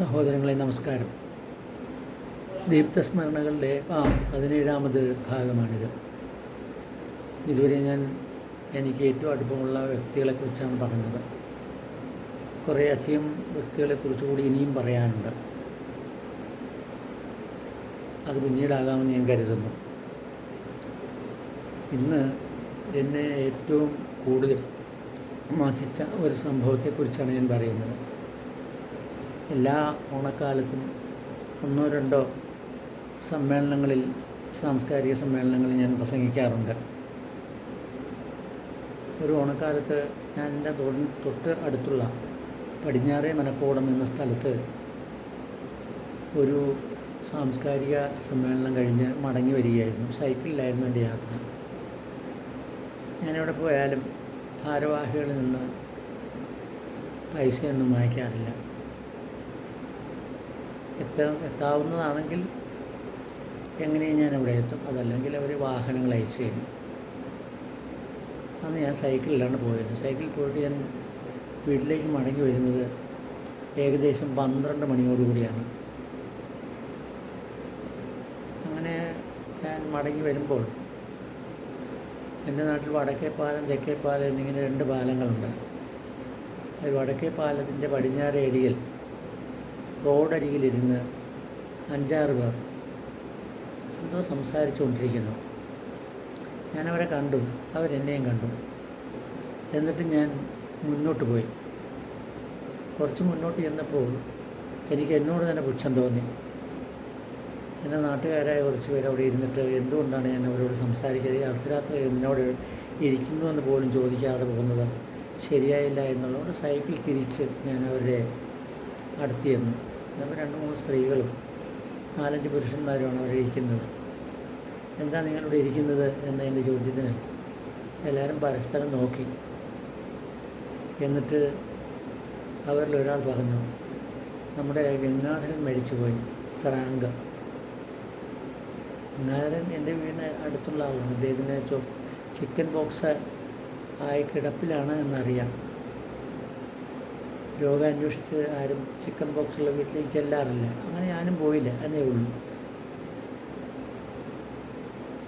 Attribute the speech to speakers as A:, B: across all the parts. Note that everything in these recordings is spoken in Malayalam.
A: സഹോദരങ്ങളെ നമസ്കാരം. ദീപ്തസ്മരണകളുടെ ആ പതിനേഴാമത് ഭാഗമാണിത്. ഇതുവരെ ഞാൻ എനിക്ക് ഏറ്റവും അടുപ്പമുള്ള വ്യക്തികളെക്കുറിച്ചാണ് പറഞ്ഞത്. കുറേയധികം വ്യക്തികളെക്കുറിച്ച് കൂടി ഇനിയും പറയാനുണ്ട്. അത് പിന്നീടാകാമെന്ന് ഞാൻ കരുതുന്നു. ഇന്ന് എന്നെ ഏറ്റവും കൂടുതൽ മതിച്ച ഒരു സംഭവത്തെക്കുറിച്ചാണ് ഞാൻ പറയുന്നത്. എല്ലാ ഓണക്കാലത്തും ഒന്നോ രണ്ടോ സമ്മേളനങ്ങളിൽ സാംസ്കാരിക സമ്മേളനങ്ങളിൽ ഞാൻ പ്രസംഗിക്കാറുണ്ട്. ഒരു ഓണക്കാലത്ത് ഞാൻ എന്റെ തൊട്ട് അടുത്തുള്ള പടിഞ്ഞാറേ മനക്കോടം എന്ന സ്ഥലത്ത് ഒരു സാംസ്കാരിക സമ്മേളനം കഴിഞ്ഞ് മടങ്ങി വരികയായിരുന്നു. സൈക്കിളിലായിരുന്നു എന്റെ യാത്ര. ഞാനെവിടെ പോയാലും ഭാരവാഹികളിൽ നിന്ന് പൈസയൊന്നും വാങ്ങിക്കാറില്ല. എത്ത എത്താവുന്നതാണെങ്കിൽ എങ്ങനെയും ഞാൻ അവിടെ എത്തും. അതല്ലെങ്കിൽ അവർ വാഹനങ്ങൾ അയച്ചു തരും. അന്ന് ഞാൻ സൈക്കിളിലാണ് പോയത്. സൈക്കിളിൽ പോയിട്ട് ഞാൻ വീട്ടിലേക്ക് മടങ്ങി വരുന്നത് ഏകദേശം പന്ത്രണ്ട് മണിയോടുകൂടിയാണ് അങ്ങനെ ഞാൻ മടങ്ങി വരുമ്പോൾ എന്റെ നാട്ടിൽ വടക്കേ പാലം തെക്കേ പാലം എന്നിങ്ങനെ രണ്ട് പാലങ്ങളുണ്ട്. അത് വടക്കേ പാലത്തിന്റെ പടിഞ്ഞാറ് ഏരിയയിൽ റോഡരികിലിരുന്ന് അഞ്ചാറ് പേർ എന്തോ സംസാരിച്ചു കൊണ്ടിരിക്കുന്നു ഞാനവരെ കണ്ടു. അവരെന്നെയും കണ്ടു. എന്നിട്ട് ഞാൻ മുന്നോട്ട് പോയി. കുറച്ച് മുന്നോട്ട് ചെന്നപ്പോൾ എനിക്ക് എന്നോട് തന്നെ പുച്ഛം തോന്നി. എന്റെ നാട്ടുകാരായ കുറച്ച് പേര് അവിടെ ഇരുന്നിട്ട് എന്തുകൊണ്ടാണ് ഞാൻ അവരോട് സംസാരിക്കാതെ അർദ്ധരാത്രി എന്നോട് ഇരിക്കുന്നു എന്ന് പോലും ചോദിക്കാതെ പോകുന്നത്? ശരിയായില്ല എന്നുള്ളതുകൊണ്ട് സൈക്കിൾ തിരിച്ച് ഞാൻ അവരുടെ അടുത്ത് ചെന്നു. അപ്പോൾ രണ്ട് മൂന്ന് സ്ത്രീകളും നാലഞ്ച് പുരുഷന്മാരുമാണ് അവിടെ ഇരിക്കുന്നത്. എന്താ നിങ്ങളിവിടെ ഇരിക്കുന്നത് എന്ന എന്റെ ചോദ്യത്തിന് എല്ലാവരും പരസ്പരം നോക്കി. എന്നിട്ട് അവരിൽ ഒരാൾ പറഞ്ഞു നമ്മുടെ ഗംഗാധരൻ മരിച്ചുപോയി സ്രാങ്ക ഗംഗാധരൻ എന്റെ വീടിന് അടുത്തുള്ള ആളാണ്. അദ്ദേഹത്തിന് ചിക്കൻ ബോക്സ് ആയി കിടപ്പിലാണ് എന്നറിയാം. രോഗം അന്വേഷിച്ച് ആരും ചിക്കൻ ബോക്സുള്ള വീട്ടിലേക്ക് ചെല്ലാറില്ല. അങ്ങനെ ഞാനും പോയില്ല എന്നേ ഉള്ളൂ.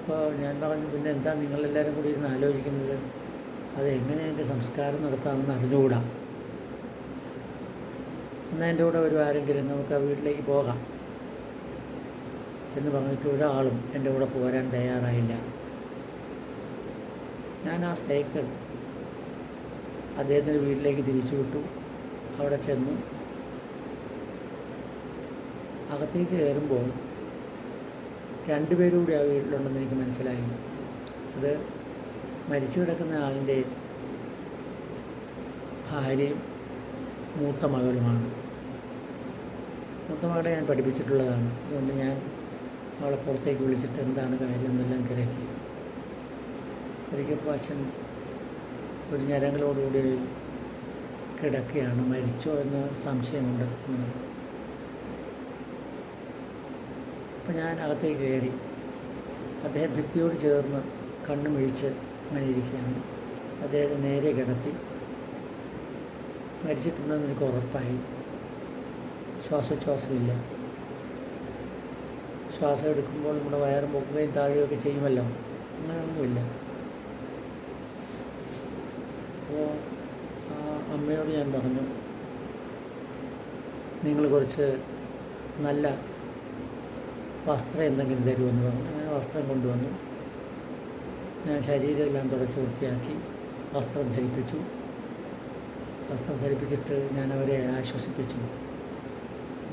A: അപ്പോൾ ഞാൻ പറഞ്ഞു പിന്നെ എന്താ നിങ്ങളെല്ലാവരും കൂടി ഇരുന്ന് ആലോചിക്കുന്നത്? അത് എങ്ങനെ എന്റെ സംസ്കാരം നടത്താമെന്ന് അറിഞ്ഞുകൂടാ? എന്നാൽ എന്റെ കൂടെ ഒരു ആരെങ്കിലും നമുക്ക് ആ വീട്ടിലേക്ക് പോകാം. എന്ന് പറഞ്ഞിട്ട് ഒരാളും എന്റെ കൂടെ പോരാൻ തയ്യാറായില്ല. ഞാൻ ആ സൈക്കിൾ അദ്ദേഹത്തിന്റെ വീട്ടിലേക്ക് തിരിച്ചു വിട്ടു. അവിടെ ചെന്നു. അകത്തേക്ക് കയറുമ്പോൾ രണ്ടുപേരും കൂടി ആ വീട്ടിലുണ്ടെന്ന് എനിക്ക് മനസ്സിലായി. അത് മരിച്ചു കിടക്കുന്ന ആളിന്റെ ഭാര്യയും മൂത്ത മകളുമാണ്. മൂത്ത മകളെ ഞാൻ പഠിപ്പിച്ചിട്ടുള്ളതാണ്. അതുകൊണ്ട് ഞാൻ അവളെ പുറത്തേക്ക് വിളിച്ചിട്ട് എന്താണ് കാര്യം എന്നെല്ലാം കരക്കി തിരക്കിയപ്പോൾ അച്ഛൻ ഒരു ഞരങ്ങളോടുകൂടി കിടക്കുകയാണ്. മരിച്ചോ എന്ന സംശയമുണ്ട്. അപ്പം ഞാൻ അകത്തേക്ക് കയറി. അദ്ദേഹം ഭിത്തിയോട് ചേർന്ന് കണ്ണു മിഴിച്ച് അങ്ങനെ ഇരിക്കുകയാണ്. അദ്ദേഹത്തെ നേരെ കിടത്തി. മരിച്ചിട്ടുണ്ടെന്ന് എനിക്ക് ഉറപ്പായി. ശ്വാസോച്ഛ്വാസമില്ല. ശ്വാസം എടുക്കുമ്പോൾ നമ്മുടെ വയറും പൊക്കുകയും താഴുകയൊക്കെ ചെയ്യുമല്ലോ? അങ്ങനെയൊന്നുമില്ല. അപ്പോൾ അമ്മയോട് ഞാൻ പറഞ്ഞു നിങ്ങൾ കുറച്ച് നല്ല വസ്ത്രം എന്തെങ്കിലും തരുമെന്ന് പറഞ്ഞു. അങ്ങനെ വസ്ത്രം കൊണ്ടുവന്നു. ഞാൻ ശരീരമെല്ലാം തുടച്ച് വൃത്തിയാക്കി വസ്ത്രം ധരിപ്പിച്ചു. വസ്ത്രം ധരിപ്പിച്ചിട്ട് ഞാൻ അവരെ ആശ്വസിപ്പിച്ചു.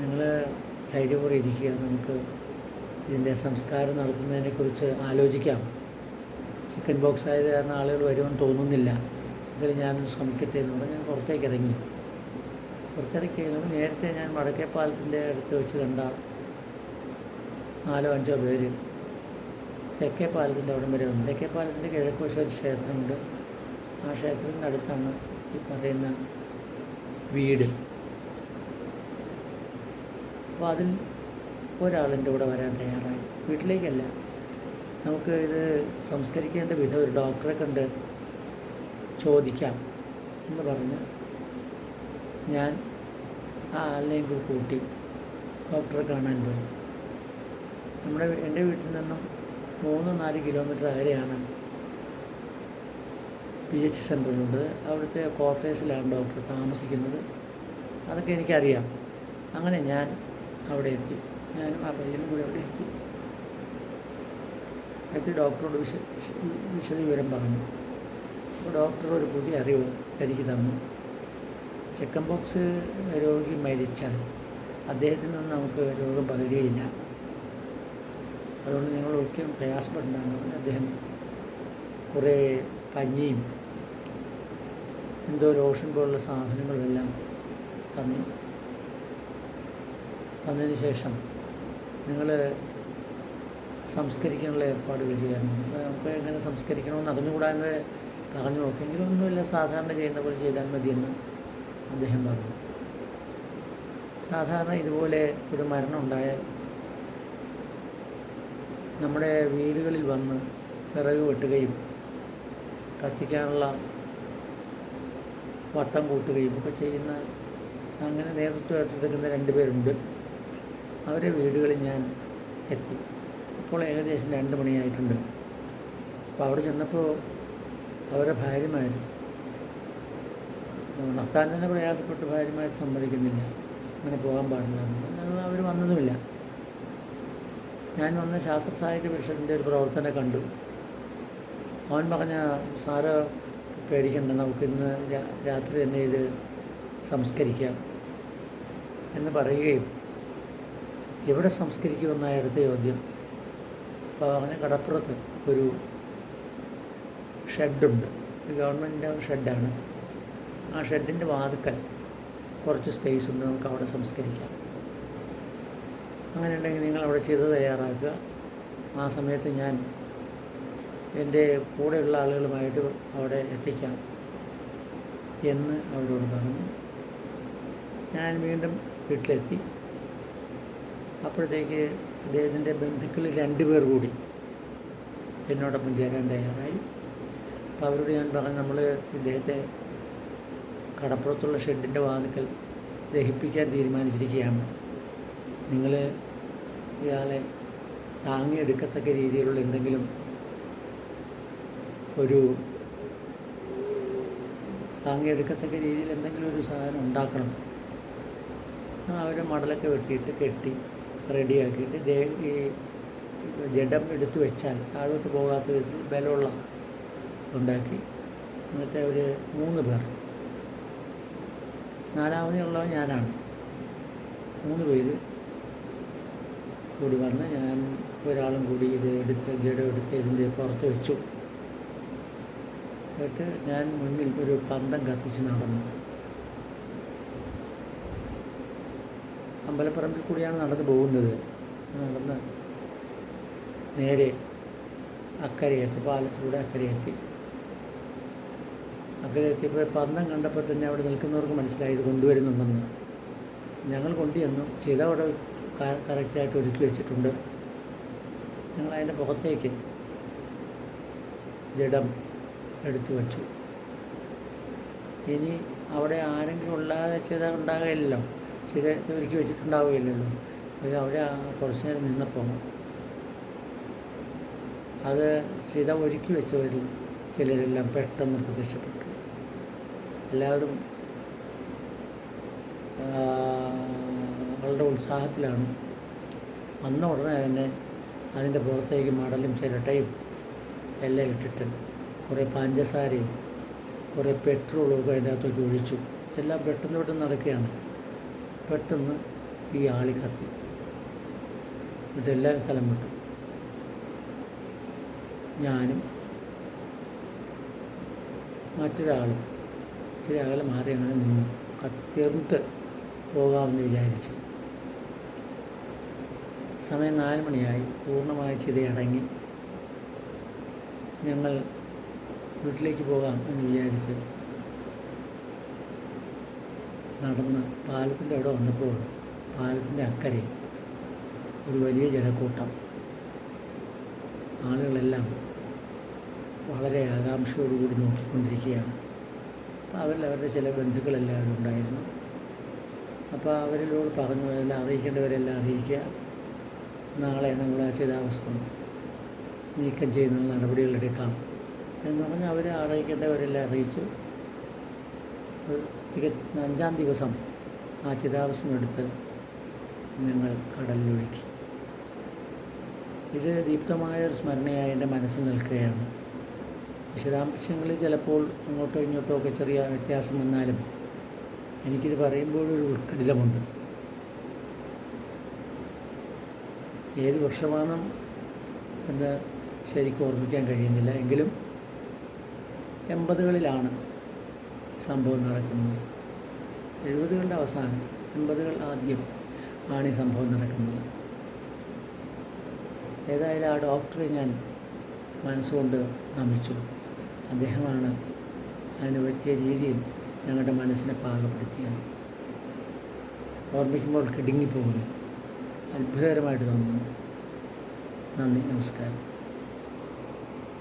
A: ഞങ്ങൾ ധൈര്യപൂർവം ഇരിക്കുക. നമുക്ക് ഇതിന്റെ സംസ്കാരം നടത്തുന്നതിനെക്കുറിച്ച് ആലോചിക്കാം. ചിക്കൻ ബോക്സ് ആയത് കാരണം ആളുകൾ വരുമെന്ന് തോന്നുന്നില്ല. ഇതിൽ ഞാൻ ശ്രമിക്കട്ടെ എന്ന് പറഞ്ഞ് ഞാൻ പുറത്തേക്ക് ഇറങ്ങി. പുറത്തിറക്കി കഴിഞ്ഞപ്പോൾ നേരത്തെ ഞാൻ വടക്കേ പാലത്തിന്റെ അടുത്ത് വെച്ച് കണ്ട നാലോ അഞ്ചോ പേര് തെക്കേ പാലത്തിന്റെ അവിടം വരെ വന്നു. തെക്കേ പാലത്തിന്റെ കിഴക്കുവശം ഒരു ക്ഷേത്രമുണ്ട്. ആ ക്ഷേത്രത്തിന്റെ അടുത്താണ് ഈ പറയുന്ന വീട്. അപ്പോൾ അതിൽ ഒരാളിന്റെ കൂടെ വരാൻ തയ്യാറായി. വീട്ടിലേക്കല്ല. നമുക്ക് ഇത് സംസ്കരിക്കേണ്ട വിധം ഒരു ഡോക്ടറെ കണ്ട് ചോദിക്കാം എന്ന് പറഞ്ഞ് ഞാൻ ആ ആളിനെയും കൂടി കൂട്ടി. ഡോക്ടറെ കാണാൻ പോയി. നമ്മുടെ എന്റെ വീട്ടിൽ നിന്നും മൂന്ന് നാല് കിലോമീറ്റർ അകലെയാണ് പി എച്ച് സെന്ററിലുണ്ട് അവിടുത്തെ ക്വാർട്ടേഴ്സിലാണ് ഡോക്ടർ താമസിക്കുന്നത്. അതൊക്കെ എനിക്കറിയാം. അങ്ങനെ ഞാൻ അവിടെ എത്തി. ഞാനും ആ പയ്യനും കൂടി അവിടെ എത്തി. എത്തി ഡോക്ടറോട് വിശ വിശ- വിശദവിവരം പറഞ്ഞു. അപ്പോൾ ഡോക്ടർ ഒരു പുതിയ അറിവ് എനിക്ക് തന്നു. ചിക്കൻ ബോക്സ് രോഗി മരിച്ചാൽ അദ്ദേഹത്തിൽ നിന്ന് നമുക്ക് രോഗം പകരുകയില്ല. അതുകൊണ്ട് നിങ്ങൾ ഒരിക്കലും പ്രയാസപ്പെടുന്നതാണ് അദ്ദേഹം കുറേ പഞ്ഞിയും എന്തോ ലോഷൻ പോലുള്ള സാധനങ്ങളെല്ലാം തന്നു. തന്നതിന് ശേഷം നിങ്ങൾ സംസ്കരിക്കാനുള്ള ഏർപ്പാടുകൾ ചെയ്യാറുണ്ട്. നമുക്ക് എങ്ങനെ സംസ്കരിക്കണമെന്ന് അറിഞ്ഞുകൂടാ എന്ന് പറഞ്ഞു നോക്കിയെങ്കിലും ഒന്നുമില്ല സാധാരണ ചെയ്യുന്ന പോലെ ചെയ്താൽ മതിയെന്ന് അദ്ദേഹം പറഞ്ഞു. സാധാരണ ഇതുപോലെ ഒരു മരണം ഉണ്ടായാൽ നമ്മുടെ വീടുകളിൽ വന്ന് വിറക് വെട്ടുകയും കത്തിക്കാനുള്ള വട്ടം കൂട്ടുകയും ഒക്കെ ചെയ്യുന്ന അങ്ങനെ നേതൃത്വം ഏറ്റെടുക്കുന്ന രണ്ട് പേരുണ്ട്. അവരെ വീടുകളിൽ ഞാൻ എത്തി. ഇപ്പോൾ ഏകദേശം രണ്ട് മണിയായിട്ടുണ്ട്. അപ്പോൾ അവിടെ ചെന്നപ്പോൾ അവരുടെ ഭാര്യമാർ ഉണർത്താൻ തന്നെ പ്രയാസപ്പെട്ട് ഭാര്യമാർ സമ്മതിക്കുന്നില്ല. അങ്ങനെ പോകാൻ പാടില്ല അവർ വന്നതുമില്ല. ഞാൻ വന്ന ശാസ്ത്ര സാഹിത്യ പരിഷത്തിന്റെ ഒരു പ്രവർത്തനം കണ്ടു. അവൻ പറഞ്ഞ സാറ് പേടിക്കണ്ട നമുക്കിന്ന് രാത്രി തന്നെ ഇത് സംസ്കരിക്കാം എന്ന് പറയുകയും എവിടെ സംസ്കരിക്കുമെന്നായ അടുത്ത ചോദ്യം? അപ്പോൾ അങ്ങനെ കടപ്പുറത്ത് ഒരു ഷെഡുണ്ട്. ഗവൺമെന്റിന്റെ ഷെഡാണ്. ആ ഷെഡിന്റെ വാതുക്കൽ കുറച്ച് സ്പേസ് ഉണ്ട് നമുക്ക് അവിടെ സംസ്കരിക്കാം. അങ്ങനെ ഉണ്ടെങ്കിൽ നിങ്ങൾ അവിടെ ചെയ്ത് തയ്യാറാക്കുക. ആ സമയത്ത് ഞാൻ എന്റെ കൂടെയുള്ള ആളുകളുമായിട്ട് അവിടെ എത്തിക്കാം എന്ന് അവരോട് പറഞ്ഞു. ഞാൻ വീണ്ടും വീട്ടിലെത്തി. അപ്പോഴത്തേക്ക് അദ്ദേഹത്തിന്റെ ബന്ധുക്കളിൽ രണ്ടുപേർ കൂടി എന്നോടൊപ്പം ചേരാൻ തയ്യാറായി. അപ്പോൾ അവരോട് ഞാൻ പറഞ്ഞു നമ്മൾ ഇദ്ദേഹത്തെ കടപ്പുറത്തുള്ള ഷെഡിന്റെ വാതിക്കൽ ദഹിപ്പിക്കാൻ തീരുമാനിച്ചിരിക്കുകയാണ്. നിങ്ങൾ ഇയാളെ താങ്ങിയെടുക്കത്തക്ക രീതിയിലുള്ള എന്തെങ്കിലും ഒരു താങ്ങിയെടുക്കത്തക്ക രീതിയിൽ എന്തെങ്കിലും ഒരു സാധനം ഉണ്ടാക്കണം. അവരെ മടലൊക്കെ വെട്ടിയിട്ട് കെട്ടി റെഡിയാക്കിയിട്ട് ഈ ജഡം എടുത്തു വെച്ചാൽ താഴോട്ട് പോകാത്ത വിധത്തിൽ ബലമുള്ള ഉണ്ടാക്കി. എന്നിട്ട് അവർ മൂന്ന് പേർ. നാലാമതുള്ളത് ഞാനാണ്. മൂന്ന് പേര് കൂടി വന്ന് ഞാൻ ഒരാളും കൂടി ഇത് എടുത്ത് ജഡം എടുത്ത് ഇതിന്റെ പുറത്ത് വെച്ചു. എന്നിട്ട് ഞാൻ മുന്നിൽ ഒരു പന്തം കത്തിച്ച് നടന്നു. അമ്പലപ്പറമ്പിൽ കൂടിയാണ് നടന്നു പോകുന്നത്. നടന്ന് നേരെ അക്കരയെത്തി പാലത്തിലൂടെ അക്കരെ എത്തി അക്കരെ എത്തിയപ്പോൾ പന്തം കണ്ടപ്പോൾ തന്നെ അവിടെ നിൽക്കുന്നവർക്ക് മനസ്സിലായി കൊണ്ടുവരുന്നുണ്ടെന്ന്. ഞങ്ങൾ കൊണ്ടുവന്നു ചെയ്ത അവിടെ കറക്റ്റായിട്ട് ഒരുക്കി വെച്ചിട്ടുണ്ട്. ഞങ്ങൾ അതിന്റെ പുറത്തേക്ക് ജഡം എടുത്തു വച്ചു. ഇനി അവിടെ ആരെങ്കിലും ഉള്ളാതെ ചെയ്ത ഉണ്ടാകുകയില്ലല്ലോ ചെയ്ത ഒരുക്കി വെച്ചിട്ടുണ്ടാവുകയില്ലല്ലോ. അത് അവിടെ കുറച്ച് നേരം നിന്നപ്പോൾ അത് ചിത ഒരുക്കി വെച്ചവരിൽ ചിലരെല്ലാം പെട്ടെന്ന് പ്രത്യക്ഷപ്പെട്ടു. എല്ലാവരും വളരെ ഉത്സാഹത്തിലാണ്. വന്ന ഉടനെ തന്നെ അതിന്റെ പുറത്തേക്ക് മടലും ചിരട്ടയും എല്ലാം ഇട്ടിട്ട് കുറേ പഞ്ചസാരയും കുറേ പെട്രോളും ഒക്കെ അതിനകത്തേക്ക് ഒഴിച്ചു. എല്ലാം പെട്ടെന്ന് പെട്ടെന്ന് നടക്കുകയാണ്. പെട്ടെന്ന് ഈ ആളി കത്തി. എന്നിട്ട് എല്ലാവരും സ്ഥലം വിട്ടു. ഞാനും മറ്റൊരാളും ഇച്ചിരി അകലെ മാറി അങ്ങനെ നിന്നു കത്തി തീർന്നിട്ട് പോകാമെന്ന് വിചാരിച്ചു. സമയം നാല് മണിയായി. പൂർണമായി ചിതയടങ്ങി ഞങ്ങൾ വീട്ടിലേക്ക് പോകാം എന്ന് വിചാരിച്ച് നടന്ന് പാലത്തിന്റെ അവിടെ വന്നപ്പോൾ പാലത്തിന്റെ അക്കരെ ഒരു വലിയ ജനക്കൂട്ടം ആളുകളെല്ലാം വളരെ ആകാംക്ഷയോടുകൂടി നോക്കിക്കൊണ്ടിരിക്കുകയാണ്. അപ്പോൾ അവരിൽ അവരുടെ ചില ബന്ധുക്കളെല്ലാവരും ഉണ്ടായിരുന്നു. അപ്പോൾ അവരിലോട് പറഞ്ഞു എല്ലാം അറിയിക്കേണ്ടവരെല്ലാം അറിയിക്കുക. നാളെ നമ്മൾ ആ ചിതാവസ്ഥ നീക്കം ചെയ്യുന്ന നടപടികളെടുക്കാം എന്ന് പറഞ്ഞ് അവരെ അറിയിക്കേണ്ടവരെല്ലാം അറിയിച്ചു. തിക അഞ്ചാം ദിവസം ആ ചിതാവസ്ഥ എടുത്ത് ഞങ്ങൾ കടലിലൊഴുക്കി. ഇത് ദീപ്തമായ ഒരു സ്മരണയായി എന്റെ മനസ്സിൽ നിൽക്കുകയാണ്. വിശദാംശങ്ങളിൽ ചിലപ്പോൾ അങ്ങോട്ടോ ഇങ്ങോട്ടോ ഒക്കെ ചെറിയ വ്യത്യാസം വന്നാലും എനിക്കിത് പറയുമ്പോഴൊരു ഉൾക്കിടിലമുണ്ട്. ഏത് വർഷമാണ് എന്ന് ശരിക്കും ഓർമ്മിക്കാൻ കഴിയുന്നില്ല. എങ്കിലും എൺപതുകളിലാണ് സംഭവം നടക്കുന്നത്. എഴുപതുകളുടെ അവസാനം എൺപതുകൾ ആദ്യം ആണ് ഈ സംഭവം നടക്കുന്നത്. ഏതായാലും ആ ഡോക്ടറെ ഞാൻ മനസ്സുകൊണ്ട് നമിച്ചു. അദ്ദേഹമാണ് അതിന് പറ്റിയ രീതിയിൽ ഞങ്ങളുടെ മനസ്സിനെ പാകപ്പെടുത്തിയത്. ഓർമ്മിക്കുമ്പോൾ കിടുങ്ങിപ്പോകുന്നു. അത്ഭുതകരമായിട്ട് തോന്നുന്നു. നന്ദി നമസ്കാരം.